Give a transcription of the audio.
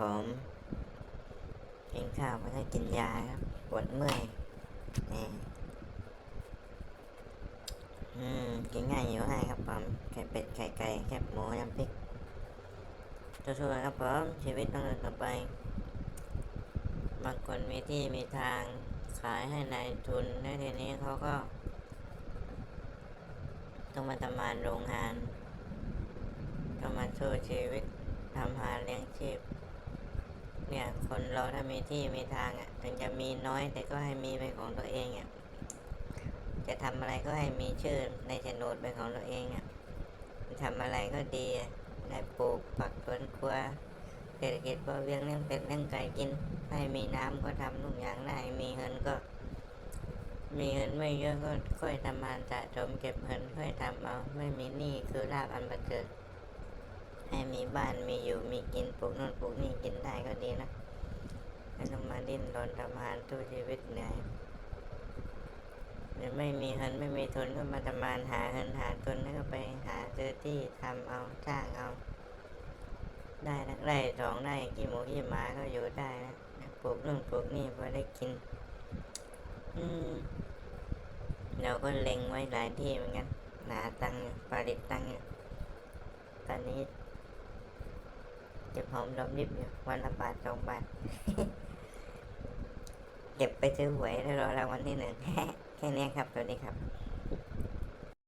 ผมกินข้าวแล้วก็กินยาครับปวดเมื่อยนี่อืมกินง่ายอยู่ให้ครับผมไข่เป็ดไข่ไก่แคบหมูน้ำพริกทั่วๆครับผมชีวิตต้องเดินต่อไปบางคนมีที่มีทางขายให้นายทุนแล้วทีนี้เขาก็ ต้องมาทำงานโรงงานก็มาสู้ชีวิตทำหาเลี้ยงชีพ เนี่ย คนเราถ้ามีที่มีทางอะถึงจะมีน้อยแต่ก็ให้มีเป็นของตัวเองอะจะทำอะไรก็ให้มีชื่อในโฉนดเป็นของตัวเองอะทำอะไรก็ดีได้ปลูกผักสวนครัวเศรษฐกิจพอเพียงเลี้ยงเป็ดเลี้ยงไก่กินให้มีน้ำก็ทำทุกอย่างได้มีเงินก็ มีเงินไม่เยอะก็ค่อยทำงานสะสมเก็บเงินค่อยทำเอาไม่มีหนี้คือลาบอันประเสริฐ ให้มีบ้านมีอยู่มีกินปลูกนู่นปลูกนี่กินได้ก็ดีนะไม่ต้องมาดิ้นรนทำงานทุกชีวิตเหนื่อยไม่มีเงินไม่มีทุนก็มาทำงานหาเงินหาทุนแล้วก็ไปหาซื้อที่ทำเอาจ้างเอา ได้นะไร่สองไร่กี่หมูกี่หมาก็อยู่ได้นะปลูกนู่นปลูกนี่พอได้กิน อืมเราก็เล็งไว้หลายที่เหมือนกันหาตังค์ผลิตตังค์อยู่ตอนนี้ เก็บหอมรอมริบอยู่วันละบาทสองบาท เก็บไปซื้อหวยแล้วรอรางวัลที่หนึ่งแค่นี้ครับ ตัวนี้ครับ